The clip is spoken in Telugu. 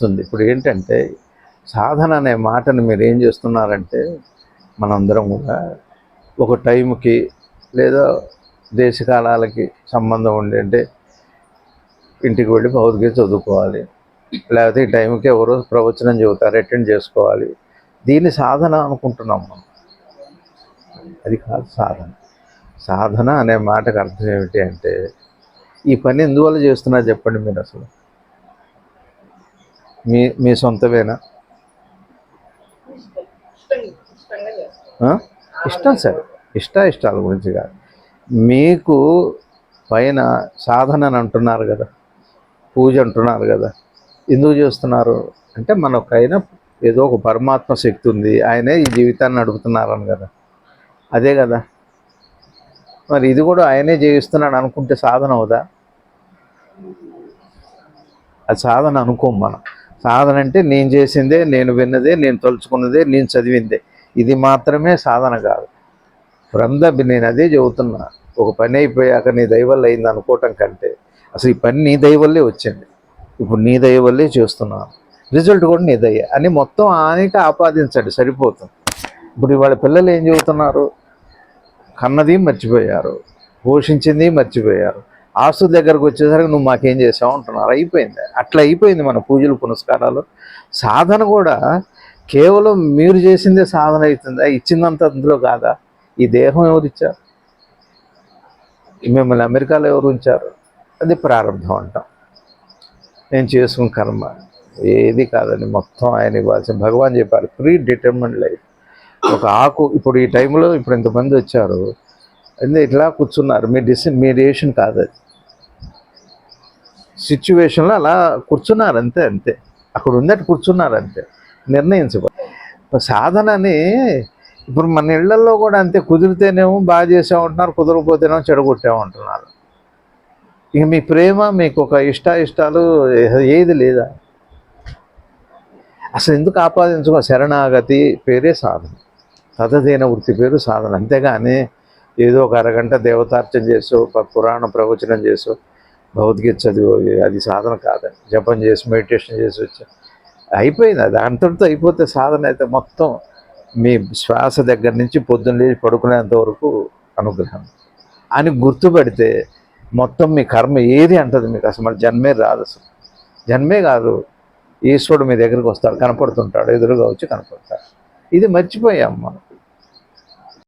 వస్తుంది. ఇప్పుడు ఏంటంటే సాధన అనే మాటను మీరు ఏం చేస్తున్నారంటే మనందరం కూడా ఒక టైంకి లేదా దేశకాలాలకి సంబంధం ఉండి అంటే ఇంటికి వెళ్ళి భౌతిక చదువుకోవాలి. లేకపోతే ఈ టైంకి ఎవరో ప్రవచనం చెబుతారు అటెండ్ చేసుకోవాలి. దీన్ని సాధన అనుకుంటున్నాం మనం. అది కాదు సాధన. సాధన అనే మాటకు అర్థం ఏమిటి అంటే ఈ పని ఎందువల్ల చేస్తున్నారు చెప్పండి మీరు అసలు. మీ మీ సొంతమేనా ఇష్టం సరే. ఇష్ట ఇష్టాల గురించి కాదు. మీకు పైన సాధన అని అంటున్నారు కదా. పూజ అంటున్నారు కదా. ఎందుకు చేస్తున్నారు? అంటే మనకైనా ఏదో ఒక పరమాత్మ శక్తి ఉంది. ఆయనే ఈ జీవితాన్ని నడుపుతున్నారని కదా. అదే కదా. మరి ఇది కూడా ఆయనే చేయిస్తున్నాడు అనుకుంటే సాధన అవుదా? అది సాధన అనుకోం మనం. సాధన అంటే నేను చేసిందే నేను విన్నదే నేను తలుచుకున్నదే నేను చదివిందే. ఇది మాత్రమే సాధన కాదు. ఫ్రమ్ ద నేను అదే చెబుతున్నా. ఒక పని అయిపోయాక నీ దయవల్ల అయింది అనుకోవటం కంటే అసలు ఈ పని నీ దైవల్లే వచ్చింది. ఇప్పుడు నీ దయవల్లే చేస్తున్నాను. రిజల్ట్ కూడా నీ దయ. అని మొత్తం ఆనేక ఆపాదించండి సరిపోతుంది. ఇప్పుడు ఇవాళ పిల్లలు ఏం చెబుతున్నారు? కన్నది మర్చిపోయారు పోషించింది మర్చిపోయారు. ఆస్తుల దగ్గరకు వచ్చేసరికి నువ్వు మాకేం చేసావు అంటున్నారు. అయిపోయింది. అట్లా అయిపోయింది మన పూజలు పునస్కారాలు. సాధన కూడా కేవలం మీరు చేసిందే సాధన అవుతుందా. ఇచ్చిందంత అందులో కాదా? ఈ దేహం ఎవరు ఇచ్చారు? మిమ్మల్ని అమెరికాలో ఎవరు ఉంచారు? అది ప్రారంభం అంటాం. నేను చేసుకున్న కర్మ. ఏది కాదని మొత్తం ఆయన ఇవ్వాల్సిన భగవాన్ చెప్పారు. Predetermine life. ఒక ఆకు ఇప్పుడు ఈ టైంలో ఇప్పుడు ఇంతమంది వచ్చారు. అంటే ఇట్లా కూర్చున్నారు. మీ డిసి మీ కాదు అది. సిచ్యువేషన్లో అలా కూర్చున్నారు అంతే అంతే. అక్కడ ఉన్నట్టు కూర్చున్నారు అంతే. నిర్ణయించబడి సాధనని ఇప్పుడు మన ఇళ్ళలో కూడా అంతే. కుదిరితేనేమో బాగా చేసామంటున్నారు కుదరకపోతేనేమో చెడగొట్టామంటున్నారు ఇక మీ ప్రేమ మీకు ఒక ఇష్ట ఇష్టాలు ఏది లేదా? అసలు ఎందుకు ఆపాదించుకో? శరణాగతి పేరే సాధన. తదదైన వృత్తి పేరు సాధన. అంతేగాని ఏదో ఒక అరగంట దేవతార్చన చేసో పురాణ ప్రవచనం చేసో భౌతిక చదివి అది సాధన కాదండి జపం చేసి మెడిటేషన్ చేసి వచ్చా. అయిపోయింది అది. అంతటితో అయిపోతే సాధన అయితే మొత్తం మీ శ్వాస దగ్గర నుంచి పొద్దున్న లేచి పడుకునేంత వరకు అనుగ్రహం. అని గుర్తుపెడితే మొత్తం మీ కర్మ ఏది అంటది మీకు? అసలు జన్మే రాదు అసలు. జన్మే కాదు. ఈశ్వరుడు మీ దగ్గరికి వస్తాడు కనపడుతుంటాడు ఎదురుగా వచ్చి కనపడతాడు. ఇది మర్చిపోయాం మనం.